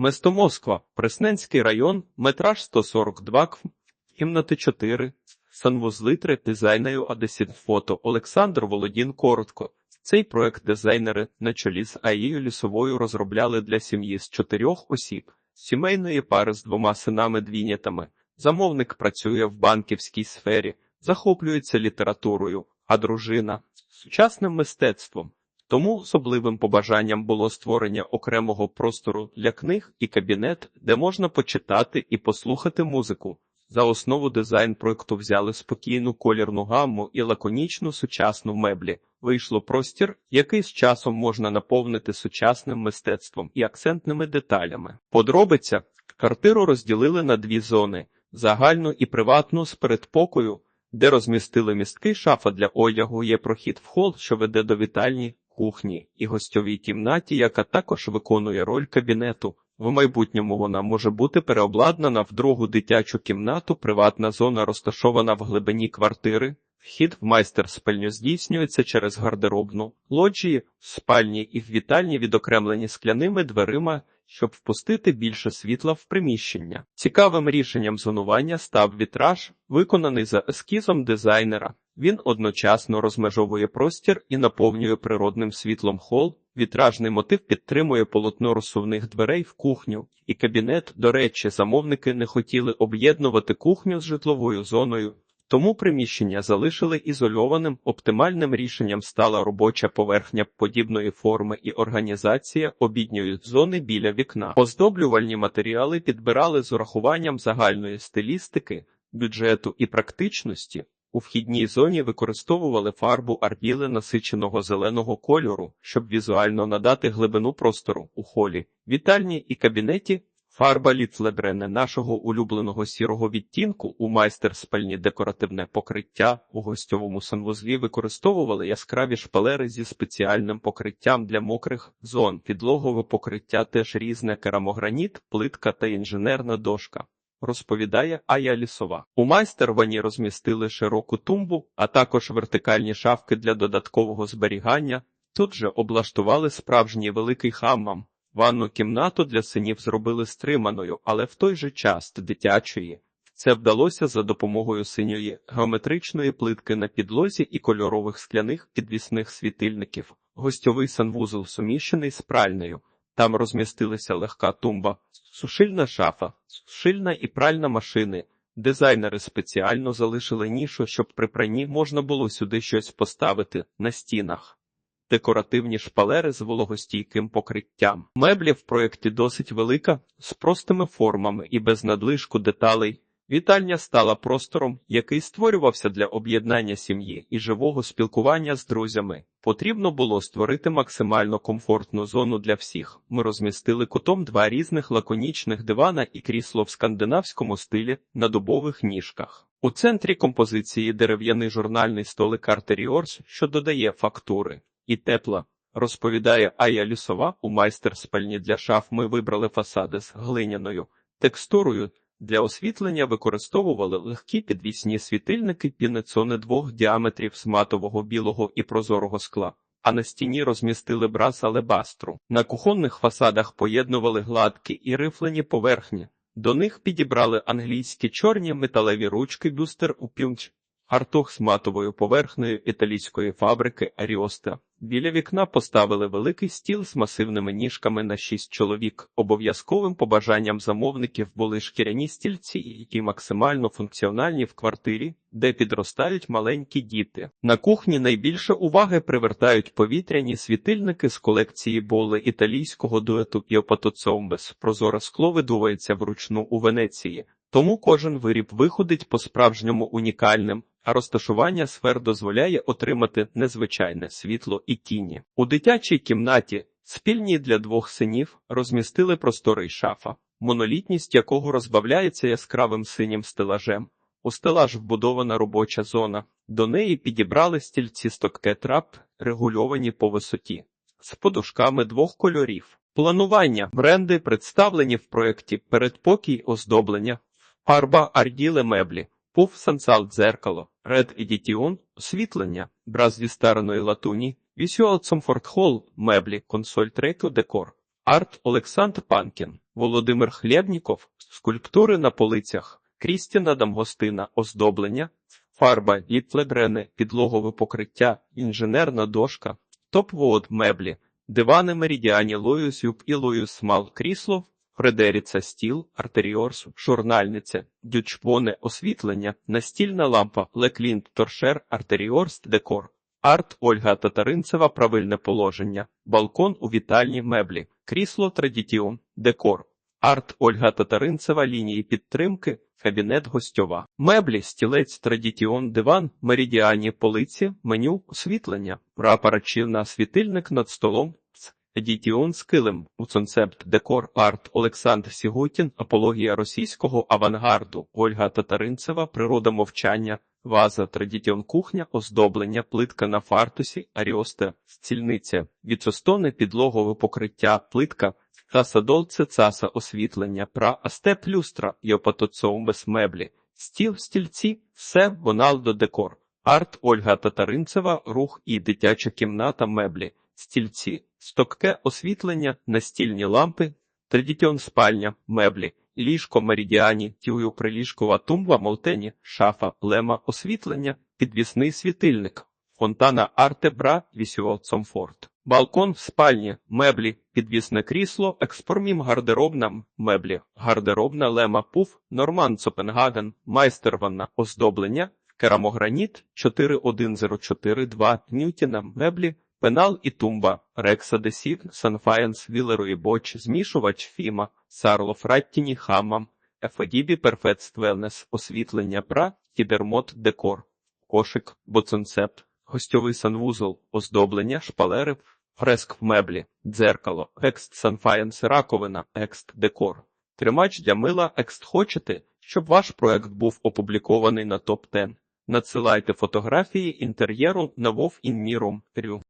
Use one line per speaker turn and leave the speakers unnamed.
Место Москва, Пресненський район, метраж 142 кв, кімнати 4, санвузли 3, дизайнеру Одесіт фото Олександр Володін коротко. Цей проект дизайнери на чолі з Аїю Лісовою розробляли для сім'ї з чотирьох осіб, сімейної пари з двома синами-двійнятами. Замовник працює в банківській сфері, захоплюється літературою, а дружина сучасним мистецтвом. Тому особливим побажанням було створення окремого простору для книг і кабінет, де можна почитати і послухати музику. За основу дизайн проекту взяли спокійну колірну гамму і лаконічну сучасну меблі. Вийшло простір, який з часом можна наповнити сучасним мистецтвом і акцентними деталями. Подробиця квартиру розділили на дві зони: загальну і приватну з передпокою, де розмістили містки шафа для одягу. Є прохід в хол, що веде до вітальні, кухні і гостьовій кімнаті, яка також виконує роль кабінету. В майбутньому вона може бути переобладнана в другу дитячу кімнату. Приватна зона розташована в глибині квартири. Вхід в майстер-спальню здійснюється через гардеробну, лоджії, спальні і в вітальні відокремлені скляними дверима, щоб впустити більше світла в приміщення. Цікавим рішенням зонування став вітраж, виконаний за ескізом дизайнера. Він одночасно розмежовує простір і наповнює природним світлом хол. Вітражний мотив підтримує полотно розсувних дверей в кухню і кабінет. До речі, замовники не хотіли об'єднувати кухню з житловою зоною. Тому приміщення залишили ізольованим. Оптимальним рішенням стала робоча поверхня подібної форми і організація обідньої зони біля вікна. Оздоблювальні матеріали підбирали з урахуванням загальної стилістики, бюджету і практичності. У вхідній зоні використовували фарбу арбіли насиченого зеленого кольору, щоб візуально надати глибину простору у холі, вітальні і кабінеті. Фарба ліцлебрене нашого улюбленого сірого відтінку у майстер-спальні декоративне покриття у гостьовому санвузлі використовували яскраві шпалери зі спеціальним покриттям для мокрих зон, підлогове покриття теж різне керамограніт, плитка та інженерна дошка. Розповідає Ая Лісова. У майстервані розмістили широку тумбу, а також вертикальні шафки для додаткового зберігання. Тут же облаштували справжній великий хаммам. Ванну кімнату для синів зробили стриманою, але в той же час дитячої. Це вдалося за допомогою синьої геометричної плитки на підлозі і кольорових скляних підвісних світильників. Гостьовий санвузол суміщений з пральнею. Там розмістилися легка тумба, сушильна шафа, сушильна і пральна машини. Дизайнери спеціально залишили нішу, щоб при пранні можна було сюди щось поставити на стінах. Декоративні шпалери з вологостійким покриттям. Меблі в проєкті досить велика, з простими формами і без надлишку деталей. Вітальня стала простором, який створювався для об'єднання сім'ї і живого спілкування з друзями. Потрібно було створити максимально комфортну зону для всіх. Ми розмістили кутом два різних лаконічних дивана і крісло в скандинавському стилі на дубових ніжках. У центрі композиції дерев'яний журнальний столик Артеріорс, що додає фактури і тепла. Розповідає Ая Лісова у майстер-спальні для шаф ми вибрали фасади з глиняною текстурою. Для освітлення використовували легкі підвісні світильники пінецони двох діаметрів з матового білого і прозорого скла, а на стіні розмістили брас алебастру. На кухонних фасадах поєднували гладкі і рифлені поверхні. До них підібрали англійські чорні металеві ручки бюстер у пімч, гартох з матовою поверхнею італійської фабрики Аріоста. Біля вікна поставили великий стіл з масивними ніжками на шість чоловік. Обов'язковим побажанням замовників були шкіряні стільці, які максимально функціональні в квартирі, де підростають маленькі діти. На кухні найбільше уваги привертають повітряні світильники з колекції боли італійського дуету Піопатоцомбес. Прозоре скло видувається вручну у Венеції. Тому кожен виріб виходить по-справжньому унікальним, а розташування сфер дозволяє отримати незвичайне світло і тіні. У дитячій кімнаті, спільній для двох синів, розмістили просторий шафа, монолітність якого розбавляється яскравим синім стелажем. У стелаж вбудована робоча зона, до неї підібрали стільці стокке трап, регульовані по висоті, з подушками двох кольорів. Планування бренди представлені в проєкті передпокій оздоблення, фарба арділе меблі. Пуф сансал дзеркало, Red Edition, освітлення, браз зі стараної латуні, Visual Comfort Hall, меблі, консоль треку, декор, арт Олександр Панкін. Володимир Хлєбніков, скульптури на полицях, Крістіна Дамгостина, оздоблення, фарба, літлебрени, підлогове покриття, інженерна дошка, топ-вод меблі, дивани Меридіані Лоюс Юб і Лоюс Мал крісло, Фредеріца стіл, артеріорс, журнальниця, дючпоне освітлення, настільна лампа, леклінт, торшер, артеріорс, декор. Арт Ольга Татаринцева правильне положення, балкон у вітальні меблі, крісло традітіон, декор. Арт Ольга Татаринцева лінії підтримки, кабінет гостьова. Меблі, стілець, традітіон, диван, меридіані полиці, меню, освітлення, прапорачівна, світильник над столом, Едітіон з килим, у концепт, декор, арт, Олександр Сігутін, апологія російського авангарду, Ольга Татаринцева, природа мовчання, ваза, традітіон кухня, оздоблення, плитка на фартусі, аріосте, стільниця, відсостоне, підлогове покриття, плитка, цаса долце, цаса освітлення, пра, астеп люстра, йопатоцоумбес меблі, стіл, стільці, все, Боналдо декор, арт, Ольга Татаринцева, рух і дитяча кімната меблі, стільці, стокке освітлення, настільні лампи, традітіон спальня, меблі, ліжко меридіані, тюю приліжкова тумба молтені, шафа, лема, освітлення, підвісний світильник, фонтана артебра, вісювал комфорт. Балкон в спальні, меблі, підвісне крісло, експормім гардеробна, меблі, гардеробна лема пуф, Норман Цопенгаген, майстерванна, оздоблення, керамограніт 41042 Ньютіна, меблі, Пенал і тумба, Рекса Десів, Санфаєнс, Вілеру і Боч, змішувач Фіма, Сарло Фраттіні, Хаммам, Ефедібі Перфетст Велнес, освітлення Бра, Кідермот Декор, Кошик, Боценцепт, гостьовий санвузол, оздоблення, шпалери, фреск в меблі, дзеркало, екст Санфаєнс раковина, екст Декор. Тримач для мила екст хочете, щоб ваш проект був опублікований на топ 10 Надсилайте фотографії інтер'єру на Вов Інміром.